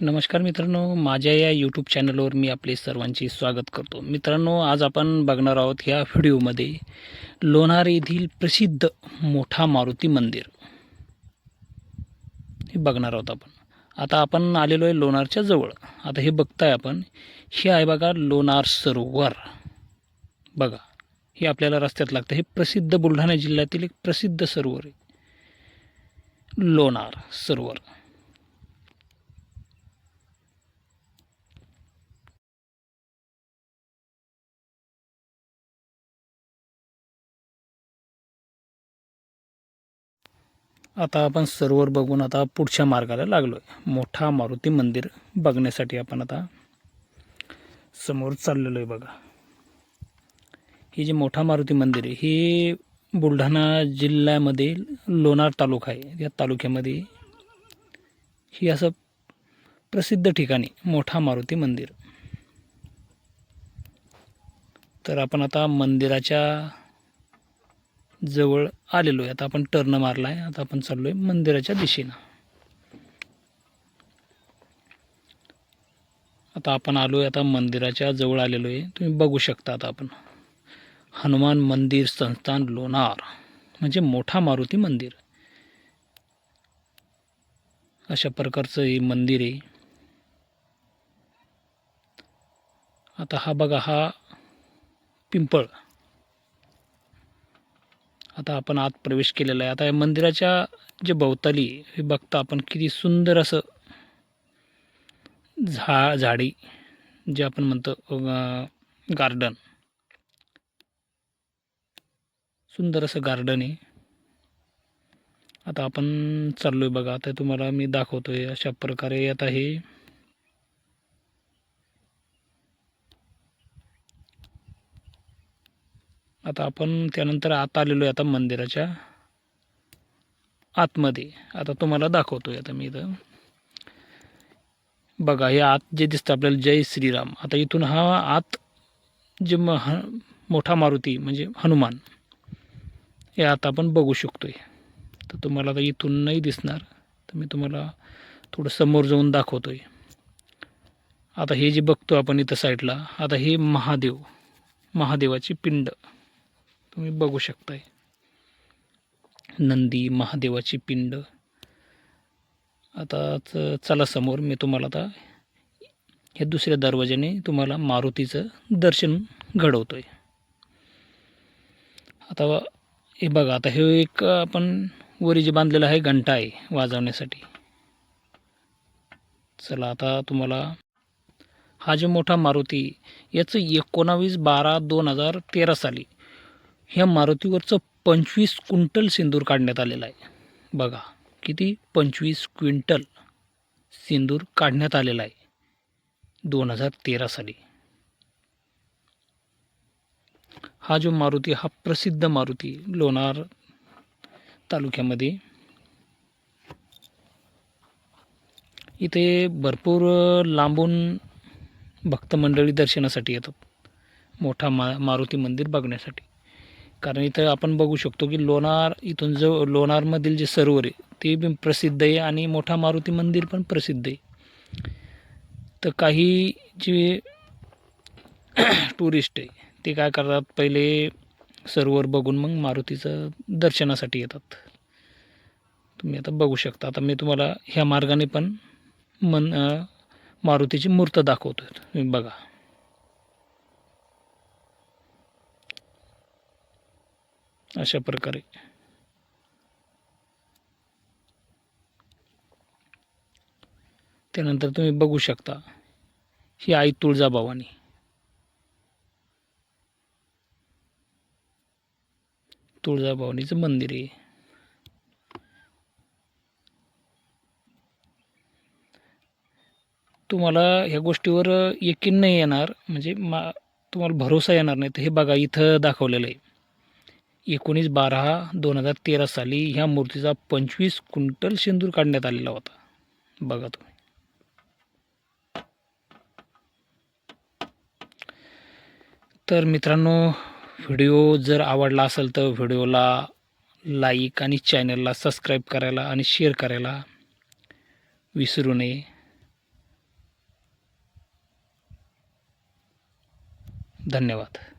नमस्कार मित्रांनो माझ्या या यूट्यूब चॅनलवर मी आपले सर्वांचे स्वागत करतो. मित्रांनो आज आपण बघणार आहोत ह्या व्हिडिओमध्ये लोणार येथील प्रसिद्ध मोठा मारुती मंदिर. हे बघणार आहोत आपण. आता आपण आलेलो आहे लोणारच्या जवळ. आता हे बघताय आपण हे आहे बघा लोणार सरोवर. बघा हे आपल्याला रस्त्यात लागतं. हे प्रसिद्ध बुलढाणा जिल्ह्यातील एक प्रसिद्ध सरोवर आहे. लोणार सरोवर. आता आपण सरोवर बघून आता पुढच्या मार्गाला लागलो आहे मोठा मारुती मंदिर बघण्यासाठी आपण आता समोर चाललेलो आहे बघा. ही जी मोठा मारुती मंदिर आहे ही बुलढाणा जिल्ह्यामध्ये लोणार तालुका आहे. या तालुक्यामध्ये ही असं प्रसिद्ध ठिकाणी मोठा मारुती मंदिर. तर आपण आता मंदिराच्या जवळ आलेलो आहे आता आपण टर्न मारला आहे आता आपण चाललो आहे मंदिराच्या दिशेनं. आता आपण आलो आहे आता मंदिराच्या जवळ आलेलो आहे तुम्ही बघू शकता आता आपण. हनुमान मंदिर संस्थान लोणार. म्हणजे मोठा मारुती मंदिर. अशा प्रकारचं हे मंदिर आहे. आता हा बघा हा पिंपळ. आता आपण आत प्रवेश केलेला आहे. आता या मंदिराच्या जे भोवताली हे बघता आपण किती सुंदर असं झा झाडी जे आपण म्हणतो गार्डन सुंदर असं गार्डन आहे. आता आपण चाललो आहे बघा. आता तुम्हाला मी दाखवतो आहे अशा प्रकारे. आता हे आता आपण त्यानंतर आत आलेलो आहे आता मंदिराच्या आतमध्ये. आता तुम्हाला दाखवतो आहे आता मी इथं. बघा हे आत जे दिसतं आपल्याला जय श्रीराम. आता इथून हा आत जे म मोठा मारुती म्हणजे हनुमान हे आता आपण बघू शकतो आहे तर तुम्हाला आता इथून नाही दिसणार. तर मी तुम्हाला थोडं समोर जाऊन दाखवतो आहे आता हे जे बघतो आपण इथं साईडला आता हे महादेव महादेवाची पिंड. तुम्ही बघू शकताय. नंदी महादेवाची पिंड. आता च- चला समोर मी तुम्हाला आता ह्या दुसऱ्या दरवाज्याने तुम्हाला मारुतीचं दर्शन घडवतोय. आता हे बघा आता हे एक आपण वरी जे बांधलेलं आहे घंटा आहे वाजवण्यासाठी. चला आता तुम्हाला हा जो मोठा मारुती याचं एकोणावीस बारा दोन हजार तेरा साली ह्या मारुतीवरचं पंचवीस क्विंटल सिंदूर काढण्यात आलेलं आहे. बघा किती? पंचवीस क्विंटल सिंदूर काढण्यात आलेला आहे. दोन हजार तेरा साली हा जो मारुती हा प्रसिद्ध मारुती लोणार तालुक्यामध्ये. इथे भरपूर लांबून भक्तमंडळी दर्शनासाठी येतात. मोठा मा मारुती मंदिर बघण्यासाठी. कारण इथं आपण बघू शकतो की लोणार इथून जो लोणारमधील जे सरोवर आहे ते बी प्रसिद्ध आहे आणि मोठा मारुती मंदिर पण प्रसिद्ध आहे. तर काही जे टुरिस्ट आहे ते काय करतात पहिले सरोवर बघून मग मारुतीचं दर्शनासाठी येतात. तुम्ही आता बघू शकता. आता मी तुम्हाला ह्या मार्गाने पण मन मारुतीची मूर्त दाखवतो तुम्ही बघा. अशा प्रकारे. त्यानंतर तुम्ही बघू शकता ही आई तुळजाभवानी तुळजाभवानीचं मंदिर आहे. तुम्हाला ह्या गोष्टीवर यकीन नाही येणार म्हणजे मा तुम्हाला भरोसा येणार नाही. तर हे बघा इथं दाखवलेलं आहे. एकोणीस बारा दोन हजार तेरा साली ह्या मूर्तीचा पंचवीस क्विंटल शेंदूर काढण्यात आलेला होता. बघा तुम्ही. तर मित्रांनो व्हिडिओ जर आवडला असेल तर व्हिडिओला लाईक आणि चॅनलला सबस्क्राईब करायला आणि शेअर करायला विसरू नये. धन्यवाद.